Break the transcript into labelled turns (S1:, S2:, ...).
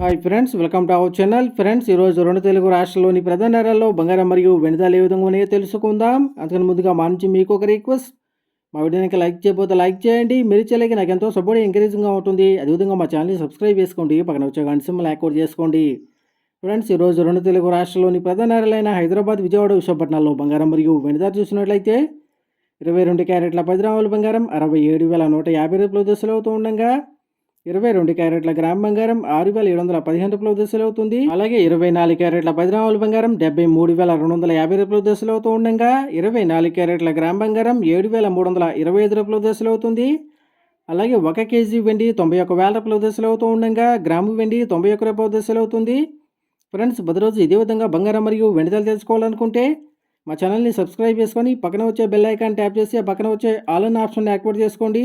S1: Hi friends welcome to our channel. Friends ఈరోజు రెండు తెలుగు రాష్ట్రాల్లోని ప్రధాన నగరాల్లో బంగారం మరియు వెనుదల ఏ విధంగా ఉన్నాయో తెలుసుకుందాం. అందుకని ముందుగా మా నుంచి మీకు ఒక రిక్వెస్ట్. మా వీడియోకి లైక్ చేయకపోతే లైక్ చేయండి. మీరు చేయలేక నాకు ఎంతో సపోర్ట్ ఎంకరేజింగ్గా ఉంటుంది. అదేవిధంగా మా ఛానల్ని సబ్స్క్రైబ్ చేసుకోండి. పక్కన వచ్చే గంట సింబల్ యాక్టివేట్ చేసుకోండి. ఫ్రెండ్స్ ఈరోజు రెండు తెలుగు రాష్ట్రాల్లోని ప్రధాన నగరాలైన హైదరాబాద్ విజయవాడ విశాఖపట్నాల్లో బంగారం మరియు వెనుదల చూసినట్లయితే ఇరవై రెండు క్యారెట్ల పది గ్రాముల బంగారం అరవై ఏడు వేల నూట యాభై రూపాయల దశలు అవుతూ ఉండగా ఇరవై రెండు క్యారెట్ల గ్రామ్ బంగారం ఆరు వేల ఏడు వందల పదిహేను రూపాయల దశలు అవుతుంది. అలాగే ఇరవై నాలుగు క్యారెట్ల పది బంగారం డెబ్బై మూడు వేల రెండు వందల యాభై రూపాయల దశలు అవుతూ ఉండగా ఇరవై నాలుగు క్యారెట్ల గ్రామ్ బంగారం ఏడు వేల మూడు వందల ఇరవై ఐదు రూపాయల దశలు అవుతుంది. అలాగే ఒక కేజీ వెండి తొంభై ఒక వేల రూపాయల దశలు అవుతూ ఉండగా గ్రాము వెండి తొంభై ఒక్క రూపాయల దశలు అవుతుంది. ఫ్రెండ్స్ ప్రతిరోజు రోజు ఇదే విధంగా బంగారం మరియు వెండితలు తెలుసుకోవాలనుకుంటే మా ఛానల్ని సబ్స్క్రైబ్ చేసుకొని పక్కన వచ్చే బెల్ ఐకాన్ ట్యాప్ చేసి ఆ పక్కన వచ్చే ఆల్ అన్ ఆప్షన్ యాక్టివేట్ చేసుకోండి.